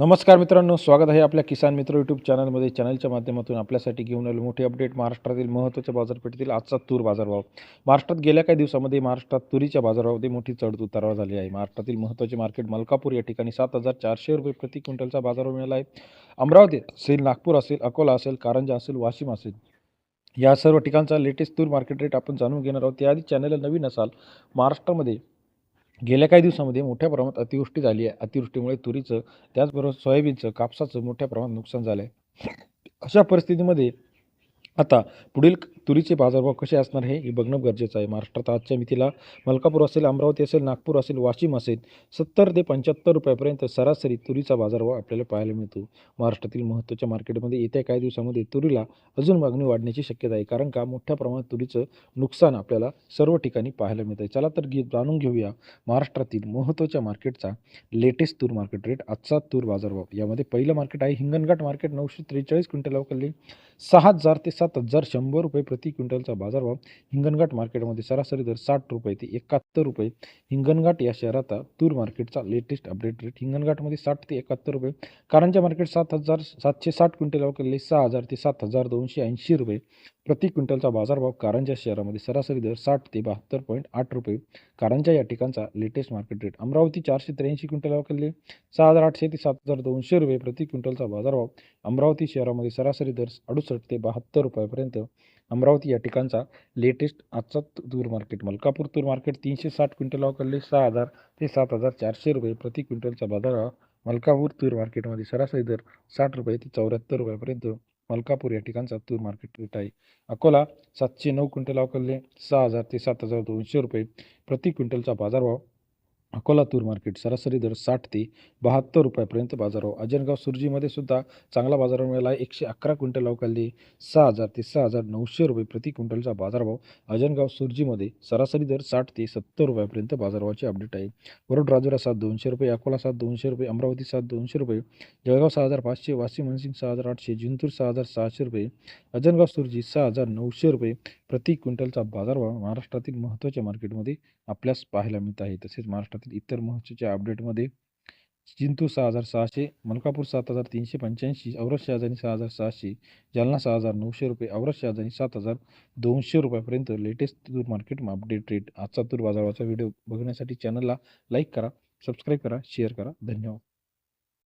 नमस्कार मित्रांनो स्वागत आहे आपल्या किसान मित्र यूट्यूब चॅनलमध्ये चॅनलच्या माध्यमातून आपल्यासाठी घेऊन आलो मोठे अपडेट महाराष्ट्रातील महत्त्वाच्या बाजारपेठेतील आजचा तूर बाजारभाव. महाराष्ट्रात गेल्या काही दिवसामध्ये महाराष्ट्रात तुरीच्या बाजारामध्ये मोठी चढ उतारावर झाली आहे. महाराष्ट्रातील महत्त्वाचे मार्केट मलकापूर या ठिकाणी सात हजार चारशे रुपये प्रति क्विंटलचा बाजारभाव मिळाला आहे. अमरावती असेल नागपूर असेल अकोला असेल कारंजा असेल वाशिम असेल या सर्व ठिकाणचा लेटेस्ट तूर मार्केट रेट आपण जाणून घेणार आहोत. त्याआधी चॅनलला नवीन असाल महाराष्ट्रामध्ये गेल्या काही दिवसामध्ये मोठ्या प्रमाणात अतिवृष्टी झाली आहे. अतिवृष्टीमुळे तुरीचं त्याचबरोबर सोयाबीनचं कापसाचं मोठ्या प्रमाणात नुकसान झालं आहे अशा परिस्थितीमध्ये आता पुढील तुरीचे बाजारभाव कसे असणार हे बघणं गरजेचं आहे. महाराष्ट्रात आजच्या मितीला मलकापूर असेल अमरावती असेल नागपूर असेल वाशिम असेल सत्तर ते पंच्याहत्तर रुपयापर्यंत सरासरी तुरीचा बाजारभाव आपल्याला पाहायला मिळतो. महाराष्ट्रातील महत्त्वाच्या मार्केटमध्ये येत्या काही दिवसामध्ये तुरीला अजून मागणी वाढण्याची शक्यता आहे. कारण का? मोठ्या प्रमाणात तुरीचं नुकसान आपल्याला सर्व ठिकाणी पाहायला मिळतं आहे चला तर घे जाणून घेऊया महाराष्ट्रातील महत्त्वाच्या मार्केटचा लेटेस्ट तूर मार्केट रेट आजचा तूर बाजारभाव. यामध्ये पहिलं मार्केट आहे हिंगणघाट मार्केट नऊशे त्रेचाळीस क्विंटल अवकलली सहा हजार ते सात हजार शंभर रुपये प्रति क्विंटलचा बाजारभाव हिंगणघाट मार्केटमध्ये सरासरी दर साठ रुपये ते एकाहत्तर रुपये. हिंगणघाट या शहराचा तूर मार्केटचा लेटेस्ट अपडेट रेट हिंगणघाटमध्ये साठ ते एकाहत्तर रुपये. कारंजा मार्केट सात हजार सातशे साठ क्विंटल अवकलले सहा हजार ते सात हजार दोनशे ऐंशी रुपये. प्रति क्विंटलचा बाजारभाव कारंजा शहरामध्ये सरासरी दर साठ ते बहात्तर पॉईंट आठ रुपये. कारंजा या ठिकाणचा लेटेस्ट मार्केट रेट अमरावती चारशे त्र्याऐंशी क्विंटल अवकलले सहा हजार आठशे ते सात हजार दोनशे रुपये. प्रति क्विंटलचा बाजारभाव अमरावती शहरामध्ये सरासरी दर अडुसष्ट ते बहात्तर रुपयापर्यंत अमरावती या ठिकाणचा लेटेस्ट आजचा तूर मार्केट मलकापूर तूर मार्केट तीनशे साठ क्विंटल कळले सहा हजार ते सात हजार चारशे रुपये प्रति क्विंटलचा बाजारभाव मलकापूर तूर मार्केटमध्ये सरासरी दर साठ रुपये ते चौऱ्याहत्तर रुपयापर्यंत मलकापूर या ठिकाणचा तूर मार्केट रेट आहे. अकोला सातशे नऊ क्विंटल अवकलले सहा हजार ते सात हजार दोनशे रुपये प्रति क्विंटलचा बाजारभाव अकोला तूर मार्केट सरासरी दर साठ ते बहात्तर रुपयापर्यंत बाजारभाव. अजनगाव सुरजीमध्ये सुद्धा चांगला बाजारभाव मिळाला. आहे एकशे अकरा क्विंटल अवकाली सहा हजार ते सहा हजार नऊशे रुपये प्रति क्विंटलचा बाजारभाव. अजनगाव सुरजीमध्ये सरासरी दर साठ ते सत्तर रुपयापर्यंत बाजारभावाची अपडेट आहे. वरुड राजुरा सात दोनशे रुपये अकोला सात दोनशे रुपये अमरावती सात दोनशे रुपये जळगाव सहा हजार पाचशे वाशिम मनसिंग सहा हजार आठशे जिंतूर सहा हजार सहाशे रुपये अजनगाव सुरजी सहा हजार नऊशे रुपये प्रति क्विंटलचा बाजारभाव महाराष्ट्रातील महत्त्वाच्या मार्केटमध्ये आपल्यास पाहायला मिळत आहे. तसेच महाराष्ट्रातील इतर महत्त्वाच्या अपडेटमध्ये जिंतूर सहा हजार सहाशे मलकापूर सात हजार तीनशे पंच्याऐंशी औरत शहाजानी सहा हजार सहाशे जालना सहा हजार नऊशे रुपये औरत शहाजानी सात हजार दोनशे रुपयापर्यंत लेटेस्ट तूर मार्केट अपडेट रेट आजचा तूर बाजाराचा व्हिडिओ बघण्यासाठी चॅनलला लाईक करा सबस्क्राईब करा शेअर करा. धन्यवाद.